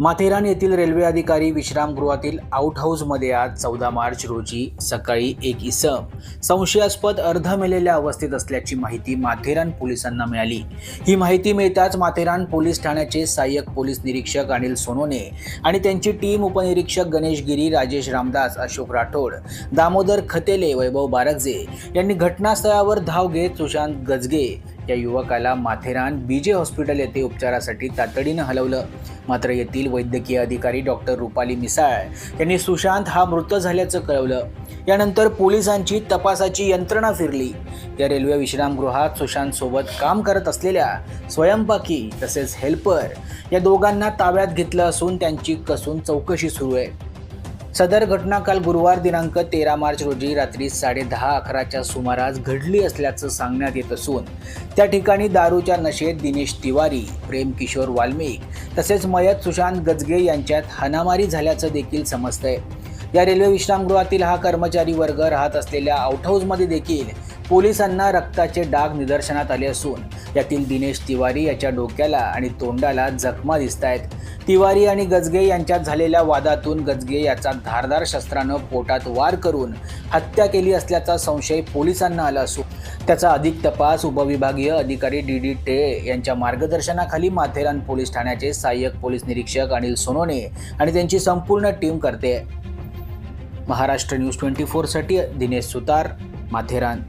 माथेरान येथील रेल्वे अधिकारी विश्रामगृहातील आउटहाऊसमध्ये आज चौदा मार्च रोजी सकाळी एक इसम संशयास्पद अर्ध मेलेल्या अवस्थेत असल्याची माहिती माथेरान पोलिसांना मिळाली. ही माहिती मिळताच माथेरान पोलीस ठाण्याचे सहाय्यक पोलीस निरीक्षक अनिल सोनोने आणि त्यांची टीम उपनिरीक्षक गणेश गिरी राजेश रामदास अशोक राठोड दामोदर खतेले वैभव बारगजे यांनी घटनास्थळावर धाव घेत सुशांत गजगे या युवकाला माथेरान बी जे हॉस्पिटल येथे उपचारासाठी तातडीनं हलवलं. मात्र येथील वैद्यकीय अधिकारी डॉक्टर रुपाली मिसाळ यांनी सुशांत हा मृत झाल्याचं कळवलं. यानंतर पोलिसांची तपासाची यंत्रणा फिरली. या रेल्वे विश्रामगृहात सुशांत सोबत काम करत असलेल्या स्वयंपाकी तसेच हेल्पर या दोघांना ताब्यात घेतलं असून त्यांची कसून चौकशी सुरू आहे. सदर घटना काल गुरुवार दिनांक तेरा मार्च रोजी रात्री साडे दहा अकराच्या सुमारास घडली असल्याचं सांगण्यात येत असून त्या ठिकाणी दारूच्या नशेत दिनेश तिवारी प्रेम किशोर वाल्मिक तसेच मयत सुशांत गजगे यांच्यात हाणामारी झाल्याचं देखील समजतंय. या रेल्वे विश्रामगृहातील हा कर्मचारी वर्ग राहत असलेल्या आउटहाऊसमध्ये देखील पोलिसांना रक्ताचे डाग निदर्शनात आले असून यातील दिनेश तिवारी याच्या डोक्याला आणि तोंडाला जखमा दिसत आहेत. तिवारी आणि गजगे यांच्यात झालेल्या वादातून गजगे याचा धारदार शस्त्रानं पोटात वार करून हत्या केली असल्याचा संशय पोलिसांना आला असून त्याचा अधिक तपास उपविभागीय अधिकारी डी डी टे यांच्या मार्गदर्शनाखाली माथेरान पोलीस ठाण्याचे सहाय्यक पोलीस निरीक्षक अनिल सोनोने आणि त्यांची संपूर्ण टीम करते. महाराष्ट्र न्यूज ट्वेंटी फोरसाठी दिनेश सुतार माथेरान.